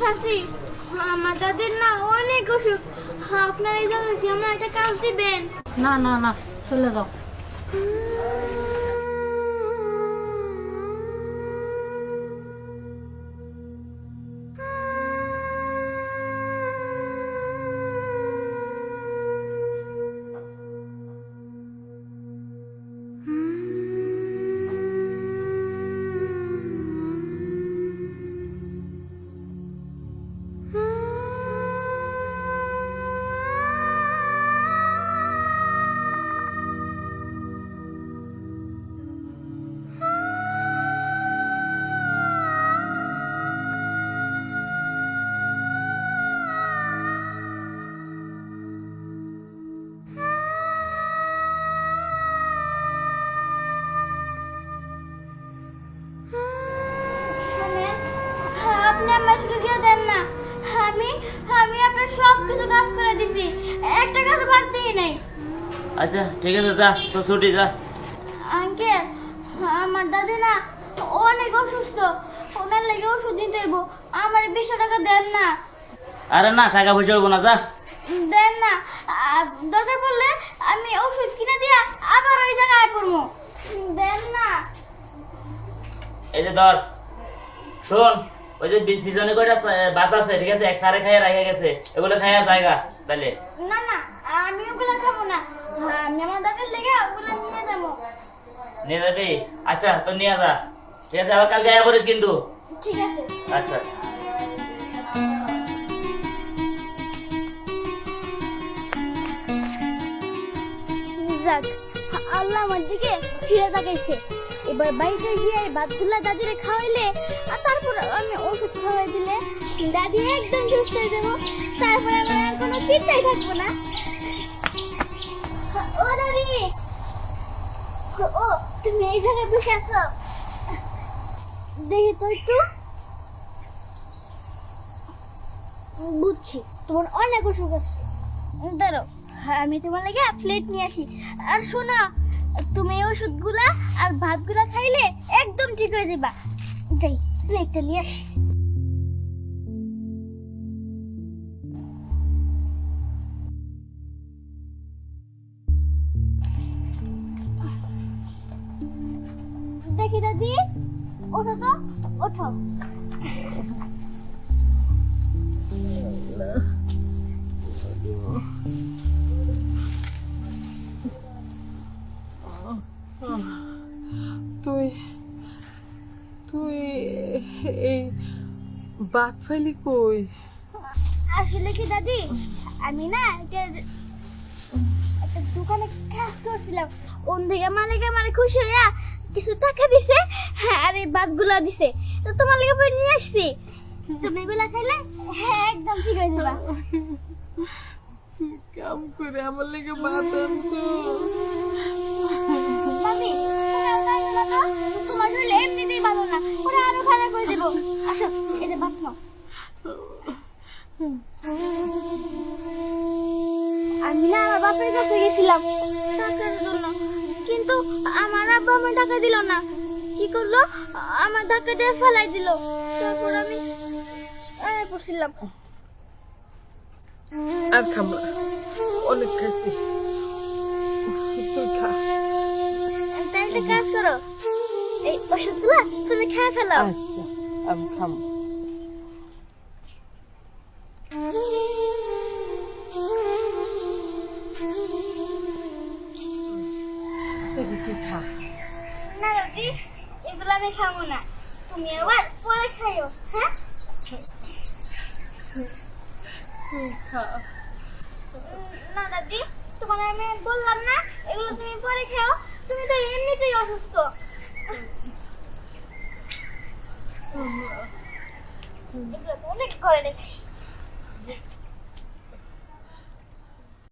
চাষি আমার দাদির না অনেক অসুখ, আপনার এই জায়গায় কি আমার একটা কাজ দিবেন? না না না, চলে যাও। দেন না। আমি আমি আপনার সব কিছু কাজ করে দিছি। একটা কাজ বাদ দিই নাই। আচ্ছা ঠিক আছে যা তো ছুটি যা। আঙ্কেল আমার দাদি না অনেক অসুস্থ। ওনার লেগে ওষুধ দিতে হইব। আমার বিশ টাকা দেন না। আরে না টাকা পয়সা হইব না যা। দেন না। দরকার পড়লে আমি ওষুধ কিনে দিয়া আবার ওই জায়গায় পড়ব। দেন না। এই যে ধর শোন। ওই যে পিছনে কয়টা ভাত আছে ঠিক আছে? এক সারে খাইয়া রাখা গেছে। এগুলো খাইয়া জায়গা তাহলে না না আমি ওগুলো খাব না। আমি আমার দাদির লেগে ওগুলো নিয়ে যাব। নিয়ে যাবি? আচ্ছা তো নিয়ে যা। ঠিক আছে আবার কালকে আয়া করিস কিন্তু। ঠিক আছে। আচ্ছা। যাক আল্লাহ আমার দিকে ফিরে তাকাইছে। এবার বাড়িতে গিয়ে ভাতগুলা দাদিরে খাওয়াইলে তারপর আমি ওষুধ খাওয়াই দিলে দাদি একদম সুস্থ হয়ে যাব। তারপরে আমার আর কোনো চিন্তাই থাকব না। ও দাদি! ও, তুমি এই জায়গায় বসে আছো? দেখি তো একটু। বুঝছি, তোমার অনেক অসুখ আছে। দাঁড়ো আমি তোমার লাগে প্লেট নিয়ে আসি। আর শোনা, তুমি ওষুধগুলা আর ভাতগুলা খাইলে একদম ঠিক হয়ে যাবা। যাই। প্লেটটা নিয়ে আসি দেখি দাদি ওঠো তো ওঠো তুই এই ফেলি কই? আসলে কি দাদি আমি না একটা একটা দোকানে কাজ করছিলাম। ওন থেকে মালিক আমার খুশি হইয়া কিছু টাকা দিছে হ্যাঁ, আর এই বাদগুলা দিছে। তো তোমার লাগে বই নিয়ে আসছি। তুমি এগুলা খাইলে হ্যাঁ একদম ঠিক হয়ে যাবা। কাম করে আমার লেগে ভাত মামি তো। তোমার শরীর এমনিতেই ভালো না ওরা আরও আসো আমি না আমার বাপের কাছে গেছিলাম টাকার জন্য কিন্তু আমার আব্বা আমার টাকা দিল না কি করল আমার টাকা দিয়ে ফেলাই দিল তারপর আমি পড়ছিলাম আর খাম অনেক খাইছি তুই কাজ করো এই ওষুধগুলা তুমি খেয়ে ফেলো। আচ্ছা। খাম তুই খা না এগুলো আমি খাব না তুমি আবার পরে খাইও হ্যাঁ না, দাদি, তোমার আমি বললাম না, এগুলো তুমি পরে খাও। তুমি তো এমনিতেই অসুস্থ এগুলো তো অনেক করে রেখেছি।